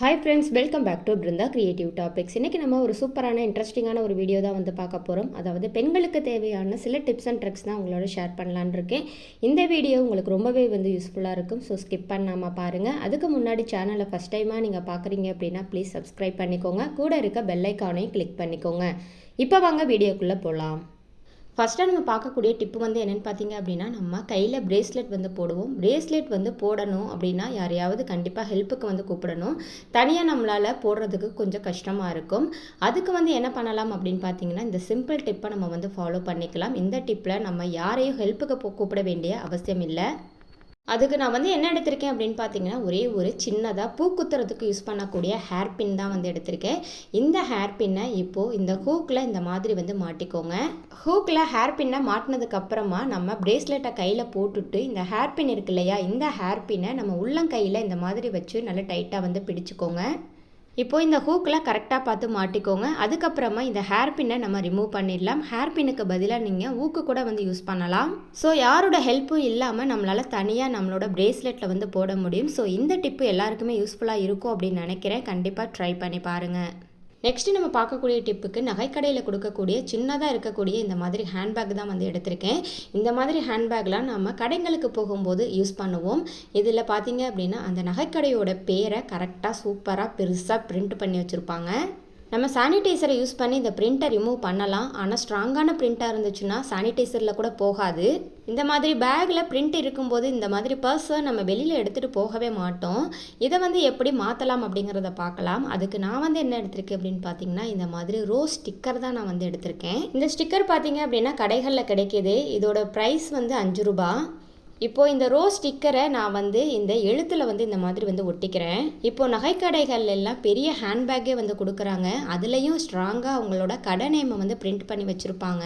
Hi friends welcome back to Brinda creative topics இன்றைக்கி நம்ம ஒரு சூப்பரான இன்ட்ரெஸ்டிங்கான ஒரு வீடியோ தான் வந்து பார்க்க போகிறோம் அதாவது பெண்களுக்கு தேவையான சில டிப்ஸ் அண்ட் ட்ரிக்ஸ் தான் உங்களோட ஷேர் பண்ணலான் இருக்கேன். இந்த வீடியோ உங்களுக்கு ரொம்பவே வந்து யூஸ்ஃபுல்லாக இருக்கும். ஸோ ஸ்கிப் பண்ணாமல் பாருங்கள் அதுக்கு முன்னாடி சேனலை ஃபஸ்ட் டைமாக நீங்கள் பார்க்குறீங்க அப்படின்னா ப்ளீஸ் சப்ஸ்கிரைப் பண்ணிக்கோங்க. கூட இருக்க பெல் ஐக்கானையும் கிளிக் பண்ணிக்கோங்க. இப்போ வாங்க வீடியோக்குள்ளே போகலாம் ஃபஸ்ட்டாக நம்ம பார்க்கக்கூடிய டிப்பு வந்து என்னென்னு பார்த்தீங்க அப்படின்னா நம்ம கையில் பிரேஸ்லெட் வந்து போடுவோம். பிரேஸ்லெட் வந்து போடணும் அப்படின்னா யாரையாவது கண்டிப்பாக ஹெல்ப்புக்கு வந்து கூப்பிடணும். தனியாக நம்மளால் போடுறதுக்கு கொஞ்சம் கஷ்டமாக இருக்கும். அதுக்கு வந்து என்ன பண்ணலாம் அப்படின்னு பார்த்தீங்கன்னா இந்த சிம்பிள் டிப்பை நம்ம வந்து ஃபாலோ பண்ணிக்கலாம். இந்த டிப்பில் நம்ம யாரையும் ஹெல்ப்புக்கு போ- கூப்பிட வேண்டிய அவசியம் இல்லை. அதுக்கு நான் வந்து என்ன எடுத்திருக்கேன் அப்படின்னு பார்த்தீங்கன்னா ஒரே ஒரு சின்னதாக பூ குத்துறதுக்கு யூஸ் பண்ணக்கூடிய ஹேர் பின் தான் வந்து எடுத்திருக்கேன். இந்த ஹேர் பின்னை இப்போது இந்த ஹூக்கில் இந்த மாதிரி வந்து மாட்டிக்கோங்க. ஹூக்கில் ஹேர் பின்னை மாட்டினதுக்கப்புறமா நம்ம பிரேஸ்லெட்டை கையில் போட்டுட்டு இந்த ஹேர் பின் இருக்கு இல்லையா இந்த ஹேர் பின்னை நம்ம உள்ளங்கையில் இந்த மாதிரி வச்சு நல்லா டைட்டாக வந்து பிடிச்சிக்கோங்க. இப்போ இந்த ஹூக்கில் கரெக்டாக பார்த்து மாட்டிக்கோங்க. அதுக்கப்புறமா இந்த ஹேர் பின்னை நம்ம ரிமூவ் பண்ணிடலாம். ஹேர் பின்னுக்கு பதிலாக நீங்கள் ஊக்கு கூட வந்து யூஸ் பண்ணலாம். ஸோ யாரோட ஹெல்ப்பும் இல்லாமல் நம்மளால் தனியாக நம்மளோட பிரேஸ்லெட்டில் வந்து போட முடியும். ஸோ இந்த டிப்பு எல்லாருக்குமே யூஸ்ஃபுல்லாக இருக்கும் அப்படின்னு நினைக்கிறேன். கண்டிப்பாக ட்ரை பண்ணி பாருங்கள் நெக்ஸ்ட் நம்ம பார்க்கக்கூடிய டிப்புக்கு நகைக்கடையில் கொடுக்கக்கூடிய சின்னதாக இருக்கக்கூடிய இந்த மாதிரி ஹேண்ட்பேக் தான் வந்து எடுத்திருக்கேன். இந்த மாதிரி ஹேண்ட்பேக்லாம் நம்ம கடைங்களுக்கு போகும்போது யூஸ் பண்ணுவோம். இதில் பார்த்தீங்க அப்படின்னா அந்த நகைக்கடையோட பேரை கரெக்டாக சூப்பராக பெருசாக பிரிண்ட் பண்ணி வச்சுருப்பாங்க. நம்ம சானிடைசரை யூஸ் பண்ணி இந்த பிரிண்ட்டை ரிமூவ் பண்ணலாம். ஆனால் ஸ்ட்ராங்கான பிரிண்ட்டாக இருந்துச்சுன்னா சானிடைசரில் கூட போகாது. இந்த மாதிரி பேக்கில் பிரிண்ட் இருக்கும்போது இந்த மாதிரி பர்ஸை நம்ம வெளியில் எடுத்துகிட்டு போகவே மாட்டோம். இதை வந்து எப்படி மாற்றலாம் அப்படிங்கிறத பார்க்கலாம். அதுக்கு நான் வந்து என்ன எடுத்திருக்கேன் அப்படின்னு பார்த்தீங்கன்னா இந்த மாதிரி ரோஸ் ஸ்டிக்கர் தான் நான் வந்து எடுத்திருக்கேன். இந்த ஸ்டிக்கர் பார்த்தீங்க அப்படின்னா கடைகளில் கிடைக்கிது. இதோட ப்ரைஸ் வந்து அஞ்சு ரூபா. இப்போது இந்த ரோஸ் ஸ்டிக்கரை நான் வந்து இந்த எழுத்தில் வந்து இந்த மாதிரி வந்து ஒட்டிக்கிறேன். இப்போது நகைக்கடைகள் எல்லாம் பெரிய ஹேண்ட்பேக்கே வந்து கொடுக்குறாங்க. அதுலேயும் ஸ்ட்ராங்காக அவங்களோட கடை நேமை வந்து பிரிண்ட் பண்ணி வச்சுருப்பாங்க.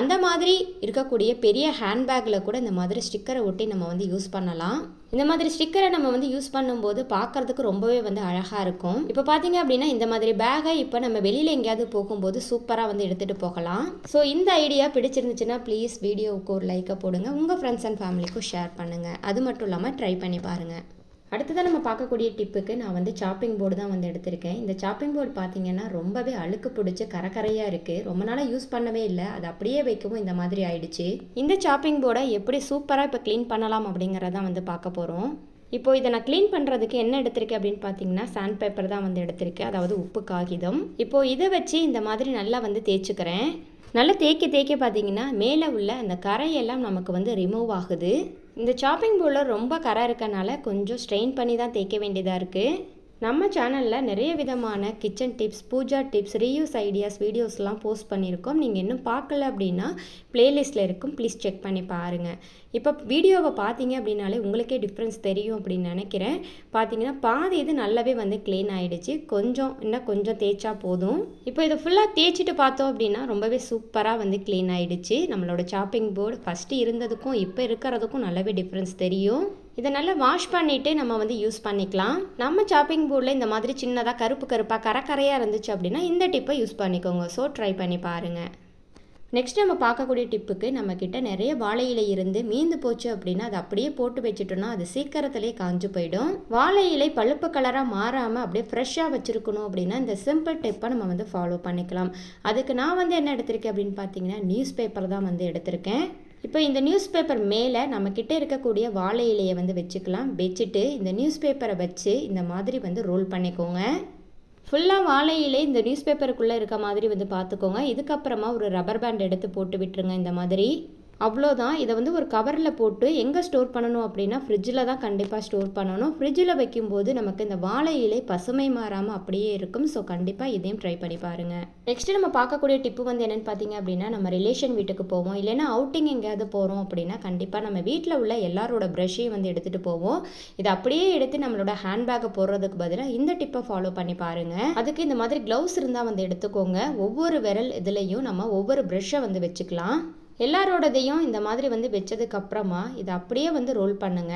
அந்த மாதிரி இருக்கக்கூடிய பெரிய ஹேண்ட்பேக்கில் கூட இந்த மாதிரி ஸ்டிக்கரை ஒட்டி நம்ம வந்து யூஸ் பண்ணலாம். இந்த மாதிரி ஸ்டிக்கரை நம்ம வந்து யூஸ் பண்ணும்போது பார்க்கறதுக்கு ரொம்பவே வந்து அழகாக இருக்கும். இப்போ பார்த்தீங்க அப்படின்னா இந்த மாதிரி பேகை இப்போ நம்ம வெளியில் எங்கேயாவது போகும்போது சூப்பராக வந்து எடுத்துகிட்டு போகலாம். ஸோ இந்த ஐடியா பிடிச்சிருந்துச்சுன்னா ப்ளீஸ் வீடியோவுக்கு ஒரு லைக்கை போடுங்க. உங்கள் ஃப்ரெண்ட்ஸ் அண்ட் ஃபேமிலிக்கும் ஷேர் பண்ணுங்கள் அது மட்டும் இல்லாமல் ட்ரை பண்ணி பாருங்கள் அடுத்ததாக நம்ம பார்க்கக்கூடிய டிப்புக்கு நான் வந்து சாப்பிங் போர்டு தான் வந்து எடுத்திருக்கேன். இந்த சாப்பிங் போர்டு பார்த்தீங்கன்னா ரொம்பவே அழுக்கு பிடிச்சி கரக்கரையாக இருக்குது ரொம்ப நாளாக யூஸ் பண்ணவே இல்லை. அது அப்படியே வைக்கவும் இந்த மாதிரி ஆயிடுச்சு. இந்த சாப்பிங் போர்டை எப்படி சூப்பராக இப்போ க்ளீன் பண்ணலாம் அப்படிங்கிறதான் வந்து பார்க்க போகிறோம் இப்போ இதை நான் க்ளீன் பண்ணுறதுக்கு என்ன எடுத்திருக்கேன் அப்படின்னு பார்த்தீங்கன்னா சாண்ட் பேப்பர் தான் வந்து எடுத்திருக்கேன். அதாவது உப்பு காகிதம். இப்போ இதை வச்சு இந்த மாதிரி நல்லா வந்து தேய்ச்சிக்கிறேன். நல்லா தேய்க்க தேய்க்க பார்த்தீங்கன்னா மேலே உள்ள அந்த கரையெல்லாம் நமக்கு வந்து ரிமூவ் ஆகுது. இந்த சாப்பிங் போர்டில் ரொம்ப கரை இருக்கனால கொஞ்சம் ஸ்ட்ரெயின் பண்ணி தான் தேய்க்க வேண்டியதாக இருக்குது நம்ம சேனலில் நிறைய விதமான kitchen tips puja tips reuse ideas வீடியோஸ்லாம் போஸ்ட் பண்ணியிருக்கோம். நீங்கள் இன்னும் பார்க்கல அப்படின்னா ப்ளேலிஸ்ட்டில் இருக்கும். ப்ளீஸ் செக் பண்ணி பாருங்கள் இப்போ வீடியோவை பார்த்தீங்க அப்படின்னாலே உங்களுக்கே டிஃப்ரென்ஸ் தெரியும் அப்படின்னு நினைக்கிறேன். பார்த்தீங்கன்னா பாதி இது நல்லாவே வந்து க்ளீன் ஆகிடுச்சு கொஞ்சம் இன்னும் கொஞ்சம் தேய்ச்சா போதும். இப்போ இதை ஃபுல்லாக தேய்ச்சிட்டு பார்த்தோம் அப்படின்னா ரொம்பவே சூப்பராக வந்து க்ளீன் ஆகிடுச்சு நம்மளோட சாப்பிங் போர்டு ஃபஸ்ட்டு இருந்ததுக்கும் இப்போ இருக்கிறதுக்கும் நல்லாவே டிஃப்ரென்ஸ் தெரியும். இதை நல்லா வாஷ் பண்ணிவிட்டு நம்ம வந்து யூஸ் பண்ணிக்கலாம். நம்ம சாப்பிங் போர்டில் இந்த மாதிரி சின்னதாக கருப்பு கருப்பாக கரக்கரையாக இருந்துச்சு அப்படின்னா இந்த டிப்பை யூஸ் பண்ணிக்கோங்க. ஸோ ட்ரை பண்ணி பாருங்கள் நெக்ஸ்ட் நம்ம பார்க்கக்கூடிய டிப்புக்கு நம்மக்கிட்ட நிறைய வாழை இலை இருந்து மீந்து போச்சு அப்படின்னா அதை அப்படியே போட்டு வச்சுட்டோம்னா அது சீக்கிரத்திலே காஞ்சு போயிடும். வாழை இலை பழுப்பு கலராக மாறாமல் அப்படியே ஃப்ரெஷ்ஷாக வச்சுருக்கணும் அப்படின்னா இந்த சிம்பிள் டிப்பை நம்ம வந்து ஃபாலோ பண்ணிக்கலாம். அதுக்கு நான் வந்து என்ன எடுத்திருக்கேன் அப்படின்னு பார்த்தீங்கன்னா நியூஸ் பேப்பர் தான் வந்து எடுத்திருக்கேன். இப்போ இந்த நியூஸ் பேப்பர் மேலே நம்மக்கிட்ட இருக்கக்கூடிய வாழை இலையை வந்து வச்சுக்கலாம். வச்சுட்டு இந்த நியூஸ் பேப்பரை வச்சு இந்த மாதிரி வந்து ரோல் பண்ணிக்கோங்க. ஃபுல்லாக வாழை இலை இந்த நியூஸ் பேப்பருக்குள்ளே இருக்க மாதிரி வந்து பார்த்துக்கோங்க. இதுக்கப்புறமா ஒரு ரப்பர் பேண்ட் எடுத்து போட்டு விட்டுருங்க இந்த மாதிரி. அவ்வளோதான். இதை வந்து ஒரு கவரில் போட்டு எங்கே ஸ்டோர் பண்ணணும் அப்படின்னா ஃப்ரிட்ஜில் தான் கண்டிப்பாக ஸ்டோர் பண்ணணும். ஃப்ரிட்ஜில் வைக்கும்போது நமக்கு இந்த வாழை இலை பசுமை மாறாமல் அப்படியே இருக்கும். ஸோ கண்டிப்பாக இதையும் ட்ரை பண்ணி பாருங்கள் நெக்ஸ்ட்டு நம்ம பார்க்கக்கூடிய டிப்பு வந்து என்னென்னு பார்த்தீங்க அப்படின்னா நம்ம ரிலேஷன் வீட்டுக்கு போவோம். இல்லைன்னா அவுட்டிங் எங்கேயாவது போகிறோம் அப்படின்னா கண்டிப்பாக நம்ம வீட்டில் உள்ள எல்லாரோட ப்ரஷ்ஷையும் வந்து எடுத்துகிட்டு போவோம். இதை அப்படியே எடுத்து நம்மளோட ஹேண்ட்பேக்கை போடுறதுக்கு பதிலாக இந்த டிப்பை ஃபாலோ பண்ணி பாருங்கள் அதுக்கு இந்த மாதிரி க்ளவுஸ் இருந்தால் வந்து எடுத்துக்கோங்க. ஒவ்வொரு விரல் இதுலேயும் நம்ம ஒவ்வொரு ப்ரஷ்ஷை வந்து வச்சுக்கலாம். எல்லாரோடதையும் இந்த மாதிரி வந்து வச்சதுக்கு அப்புறமா இதை அப்படியே வந்து ரோல் பண்ணுங்க.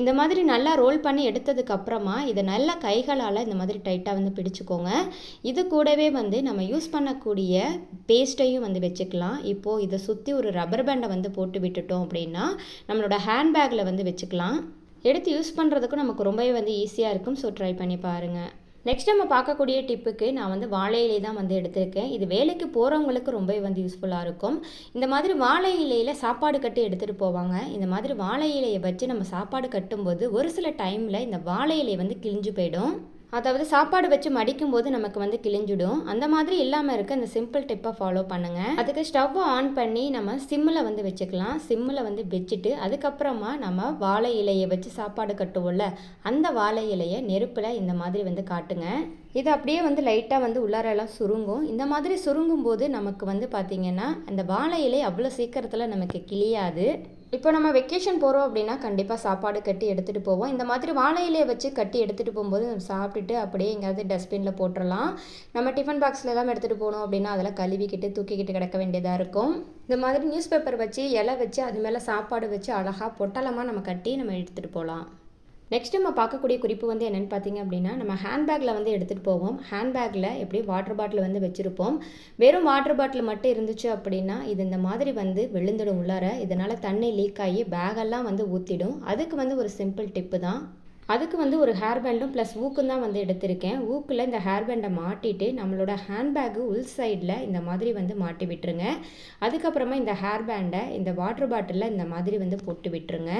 இந்த மாதிரி நல்லா ரோல் பண்ணி எடுத்ததுக்கு அப்புறமா இதை நல்லா கைகளால் இந்த மாதிரி டைட்டாக வந்து பிடிச்சுக்கோங்க. இது கூடவே வந்து நம்ம யூஸ் பண்ணக்கூடிய பேஸ்ட்டையும் வந்து வச்சுக்கலாம். இப்போது இதை சுற்றி ஒரு ரப்பர் பேண்டை வந்து போட்டு விட்டுட்டோம் அப்படின்னா நம்மளோட ஹேண்ட்பேக்கில் வந்து வச்சுக்கலாம். எடுத்து யூஸ் பண்ணுறதுக்கும் நமக்கு ரொம்பவே வந்து ஈஸியாக இருக்கும். ஸோ ட்ரை பண்ணி பாருங்கள் நெக்ஸ்ட் நம்ம பார்க்கக்கூடிய டிப்புக்கு நான் வந்து வாழை இலை தான் வந்து எடுத்திருக்கேன். இது வேலைக்கு போகிறவங்களுக்கு ரொம்பவே வந்து யூஸ்ஃபுல்லாக இருக்கும். இந்த மாதிரி வாழை இலையில் சாப்பாடு கட்டி எடுத்துகிட்டு போவாங்க. இந்த மாதிரி வாழை இலையை வச்சு நம்ம சாப்பாடு கட்டும்போது ஒரு சில டைமில் இந்த வாழை இலை வந்து கிழிஞ்சு போயிடும். அதாவது சாப்பாடு வச்சு மடிக்கும்போது நமக்கு வந்து கிழிஞ்சிடும். அந்த மாதிரி இல்லாமல் இருக்க இந்த சிம்பிள் டிப்பை ஃபாலோ பண்ணுங்கள் அதுக்கு ஸ்டவ் ஆன் பண்ணி நம்ம சிம்மில் வந்து வச்சுக்கலாம். சிம்மில் வந்து வச்சுட்டு அதுக்கப்புறமா நம்ம வாழை இலையை வச்சு சாப்பாடு கட்டுவோம்ல அந்த வாழை இலையை நெருப்பில் இந்த மாதிரி வந்து காட்டுங்க. இது அப்படியே வந்து லைட்டாக வந்து உள்ளாரெல்லாம் சுருங்கும். இந்த மாதிரி சுருங்கும் போது நமக்கு வந்து பார்த்திங்கன்னா அந்த வாழை இலை அவ்வளோ சீக்கிரத்தில் நமக்கு கிளியாது இப்போ நம்ம வெக்கேஷன் போகிறோம் அப்படின்னா கண்டிப்பாக சாப்பாடு கட்டி எடுத்துகிட்டு போவோம். இந்த மாதிரி வாழை இலையை வச்சு கட்டி எடுத்துகிட்டு போகும்போது நம்ம சாப்பிட்டுட்டு அப்படியே எங்கேயாவது டஸ்ட்பினில் போட்டுடலாம் நம்ம டிஃபன் பாக்ஸில் எல்லாம் எடுத்துகிட்டு போகணும் அப்படின்னா அதெல்லாம் கழுவிக்கிட்டு தூக்கிக்கிட்டு கிடக்க வேண்டியதாக இருக்கும். இந்த மாதிரி நியூஸ் பேப்பர் வச்சு இலை வச்சு அது மேலே சாப்பாடு வச்சு அழகாக பொட்டலமாக நம்ம கட்டி நம்ம எடுத்துகிட்டு போகலாம். நெக்ஸ்ட் நம்ம பார்க்கக்கூடிய குறிப்பு வந்து என்னென்னு பார்த்தீங்க அப்படின்னா நம்ம ஹேண்ட்பேக்கில் வந்து எடுத்துகிட்டு போவோம். ஹேண்ட்பேக்கில் எப்படி வாட்டர் பாட்டில் வந்து வச்சுருப்போம்? வெறும் வாட்டர் பாட்டில் மட்டும் இருந்துச்சு அப்படின்னா இது இந்த மாதிரி வந்து விழுந்துடும் உள்ளார. இதனால் தண்ணி லீக் ஆகி பேகெல்லாம் வந்து ஊற்றிடும் அதுக்கு வந்து ஒரு சிம்பிள் டிப்பு தான். அதுக்கு வந்து ஒரு ஹேர் பேண்டும் ப்ளஸ் ஊக்கும் தான் வந்து எடுத்திருக்கேன். ஊக்கில் இந்த ஹேர் பேண்டை மாட்டிட்டு நம்மளோட ஹேண்ட்பேக்கு உள் சைடில் இந்த மாதிரி வந்து மாட்டி விட்டுருங்க. அதுக்கப்புறமா இந்த ஹேர் பேண்டை இந்த வாட்டர் பாட்டிலில் இந்த மாதிரி வந்து போட்டு விட்டுருங்க.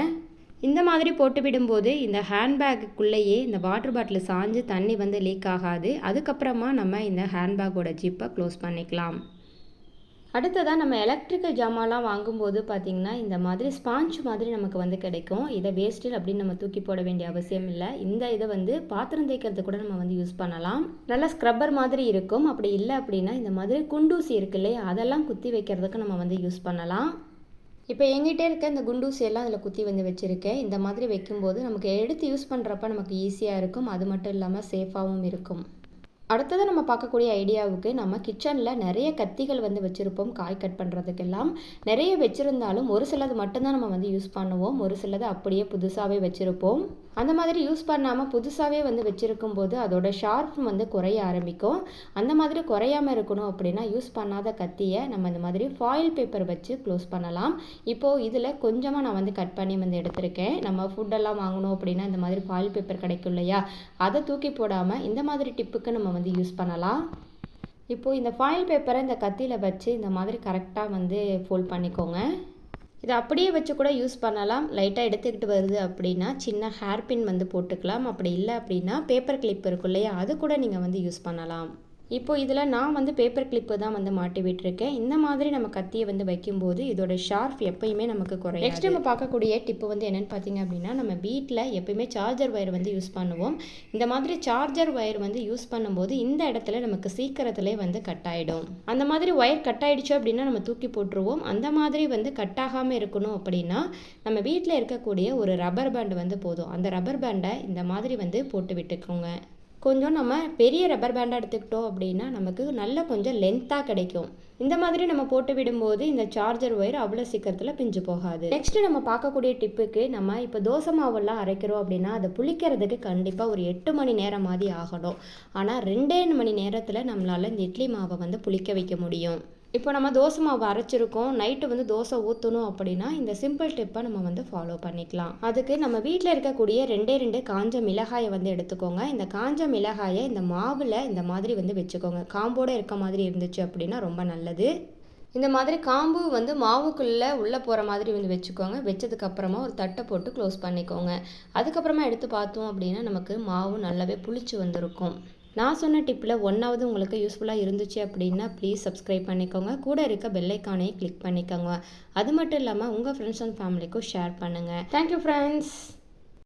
இந்த மாதிரி போட்டு விடும்போது இந்த ஹேண்ட்பேக்குள்ளேயே இந்த வாட்டர் பாட்டில் சாஞ்சு தண்ணி வந்து லீக் ஆகாது. அதுக்கப்புறமா நம்ம இந்த ஹேண்ட்பேக்கோட ஜிப்பை க்ளோஸ் பண்ணிக்கலாம். அடுத்ததாக நம்ம எலக்ட்ரிக்கல் ஜாமான்லாம் வாங்கும்போது பார்த்திங்கன்னா இந்த மாதிரி ஸ்பாஞ்ச் மாதிரி நமக்கு வந்து கிடைக்கும். இதை வேஸ்ட்டு அப்படின்னு நம்ம தூக்கி போட வேண்டிய அவசியம் இல்லை. இந்த இதை வந்து பாத்திரம் தேய்க்கிறது கூட நம்ம வந்து யூஸ் பண்ணலாம். நல்லா ஸ்க்ரப்பர் மாதிரி இருக்கும். அப்படி இல்லை அப்படின்னா இந்த மாதிரி குண்டூசி இருக்கு இல்லையா? அதெல்லாம் குத்தி வைக்கிறதுக்கு நம்ம வந்து யூஸ் பண்ணலாம். இப்போ எங்கிட்ட இருக்க இந்த குண்டூசி எல்லாம் அதில் குத்தி வந்து வச்சுருக்கேன். இந்த மாதிரி வைக்கும்போது நமக்கு எடுத்து யூஸ் பண்ணுறப்ப நமக்கு ஈஸியாக இருக்கும். அது மட்டும் இல்லாமல் சேஃபாகவும் இருக்கும். அடுத்தது நம்ம பார்க்கக்கூடிய ஐடியாவுக்கு நம்ம கிச்சனில் நிறைய கத்திகள் வந்து வச்சுருப்போம் காய் கட் பண்ணுறதுக்கெல்லாம் நிறைய வச்சுருந்தாலும் ஒரு சிலது மட்டும்தான் நம்ம வந்து யூஸ் பண்ணுவோம். ஒரு சிலது அப்படியே புதுசாகவே வச்சுருப்போம். அந்த மாதிரி யூஸ் பண்ணாமல் புதுசாகவே வந்து வச்சுருக்கும் போது அதோட ஷார்ப் வந்து குறைய ஆரம்பிக்கும். அந்த மாதிரி குறையாமல் இருக்கணும் அப்படின்னா யூஸ் பண்ணாத கத்தியை நம்ம இந்த மாதிரி ஃபாயில் பேப்பர் வச்சு க்ளோஸ் பண்ணலாம். இப்போது இதில் கொஞ்சமாக நான் வந்து கட் பண்ணி வந்து எடுத்திருக்கேன். நம்ம ஃபுட்டெல்லாம் வாங்கணும் அப்படின்னா இந்த மாதிரி ஃபாயில் பேப்பர் கிடைக்கும் இல்லையா? அதை தூக்கி போடாமல் இந்த மாதிரி டிப்புக்கு நம்ம வந்து யூஸ் பண்ணலாம். இப்போது இந்த ஃபாயில் பேப்பரை இந்த கத்தியில் வச்சு இந்த மாதிரி கரெக்டாக வந்து ஃபோல்ட் பண்ணிக்கோங்க. இதை அப்படியே வச்சு கூட யூஸ் பண்ணலாம். லைட்டாக எடுத்துக்கிட்டு வருது அப்படின்னா சின்ன ஹேர் பின் வந்து போட்டுக்கலாம். அப்படி இல்லை அப்படின்னா பேப்பர் கிளிப் இருக்கும் இல்லையா? அது கூட நீங்கள் வந்து யூஸ் பண்ணலாம். இப்போ இதில் நான் வந்து பேப்பர் கிளிப்பு தான் வந்து மாட்டி விட்டுருக்கேன். இந்த மாதிரி நம்ம கத்தியை வந்து வைக்கும்போது இதோட ஷார்ப் எப்பயுமே நமக்கு குறையும் நெக்ஸ்ட் நம்ம பார்க்கக்கூடிய டிப்பு வந்து என்னென்னு பார்த்தீங்க அப்படின்னா நம்ம வீட்டில் எப்பயுமே சார்ஜர் ஒயர் வந்து யூஸ் பண்ணுவோம். இந்த மாதிரி சார்ஜர் ஒயர் வந்து யூஸ் பண்ணும்போது இந்த இடத்துல நமக்கு சீக்கிரத்திலே வந்து கட் ஆகிடும் அந்த மாதிரி ஒயர் கட் ஆகிடுச்சு அப்படின்னா நம்ம தூக்கி போட்டுருவோம். அந்த மாதிரி வந்து கட் ஆகாமல் இருக்கணும் அப்படின்னா நம்ம வீட்டில் இருக்கக்கூடிய ஒரு ரப்பர் பேண்ட் வந்து போதும். அந்த ரப்பர் பேண்டை இந்த மாதிரி வந்து போட்டு விட்டுக்கோங்க. கொஞ்சம் நம்ம பெரிய ரப்பர் பேண்டாக எடுத்துக்கிட்டோம் அப்படின்னா நமக்கு நல்ல கொஞ்சம் லென்த்தாக கிடைக்கும். இந்த மாதிரி நம்ம போட்டு விடும்போது இந்த சார்ஜர் ஒயர் அவ்வளோ சீக்கிரத்தில் பிஞ்சு போகாது. நெக்ஸ்ட் நம்ம பார்க்கக்கூடிய டிப்புக்கு நம்ம இப்போ தோசை மாவெல்லாம் அரைக்கிறோம் அப்படின்னா அதை புளிக்கிறதுக்கு கண்டிப்பாக ஒரு எட்டு மணி நேரம் மாதிரி ஆகணும். ஆனால் ரெண்டே மணி நேரத்தில் நம்மளால் இந்த இட்லி மாவை வந்து புளிக்க வைக்க முடியும். இப்போ நம்ம தோசை மாவு அரைச்சிருக்கோம். நைட்டு வந்து தோசை ஊற்றணும் அப்படின்னா இந்த சிம்பிள் டிப்பை நம்ம வந்து ஃபாலோ பண்ணிக்கலாம். அதுக்கு நம்ம வீட்டில் இருக்கக்கூடிய ரெண்டே ரெண்டு காஞ்ச மிளகாயை வந்து எடுத்துக்கோங்க. இந்த காஞ்ச மிளகாயை இந்த மாவில் இந்த மாதிரி வந்து வச்சுக்கோங்க. காம்போடு இருக்க மாதிரி இருந்துச்சு அப்படின்னா ரொம்ப நல்லது. இந்த மாதிரி காம்பு வந்து மாவுக்குள்ளே உள்ளே போகிற மாதிரி வந்து வச்சுக்கோங்க. வச்சதுக்கப்புறமா ஒரு தட்டை போட்டு க்ளோஸ் பண்ணிக்கோங்க. அதுக்கப்புறமா எடுத்து பார்த்தோம் அப்படின்னா நமக்கு மாவு நல்லாவே புளிச்சு வந்திருக்கும். நான் சொன்ன டிப்பில் ஒன்றாவது உங்களுக்கு யூஸ்ஃபுல்லாக இருந்துச்சு அப்படின்னா ப்ளீஸ் சப்ஸ்கிரைப் பண்ணிக்கோங்க. கூட இருக்க பெல்லைக்கானையும் கிளிக் பண்ணிக்கோங்க. அது மட்டும் இல்லாமல் உங்கள் ஃப்ரெண்ட்ஸ் அண்ட் ஃபேமிலிக்கும் ஷேர் பண்ணுங்கள் தேங்க்யூ ஃப்ரெண்ட்ஸ்